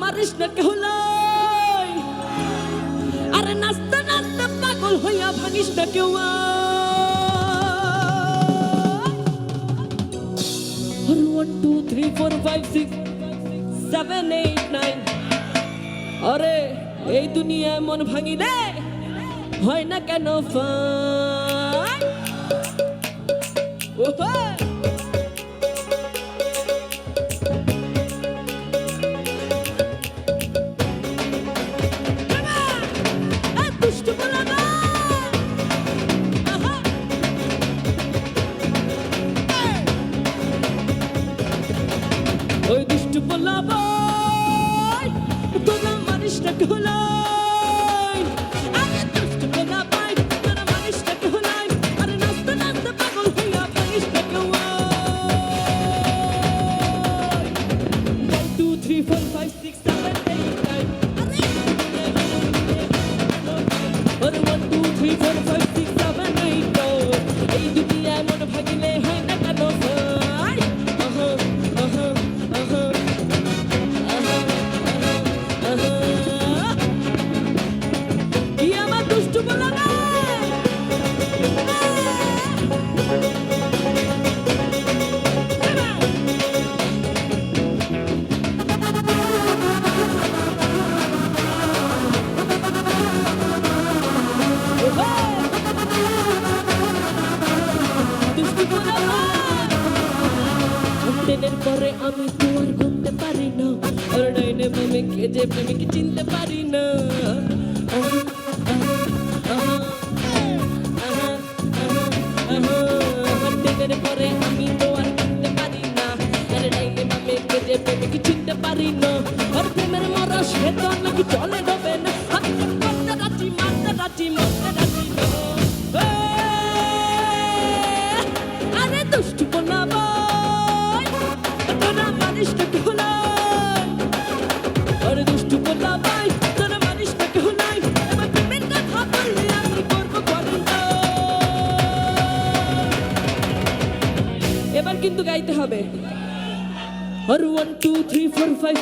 মারিস না আরে নাচতে নাচতে পাগল হইয়া ভাঙিস না কেউ one two three four five six seven eight nine আরে, এই দুনিয়ায় মন ভাঙিলে হয় না কেন ফান ওহো! ওই দুষ্টু পোলাবাই তোরা মানুষটা হলাই আরে দুষ্টু পোলাবাই তোরা মানুষটা হলাই আরে নাচতে নাচতে পাগল হইয়া মানুষটা One, two, three, four, five, six, seven, eight, nine. আরে one, two, three, four, five, six, seven, eight, nine. এই দুনিয়ায় মন ভাগিলে দিনের পরে আমি তো আর ঘুমতে পারি না। আর ডাইনে বামে যে চিনতে পারি না। পরে আমি পারি না। আর ডাইনে চিনতে পারি না। প্রেমের মরা সে তো নাকি চলে না। এবার কিন্তু গাইতে হবে। One two three four five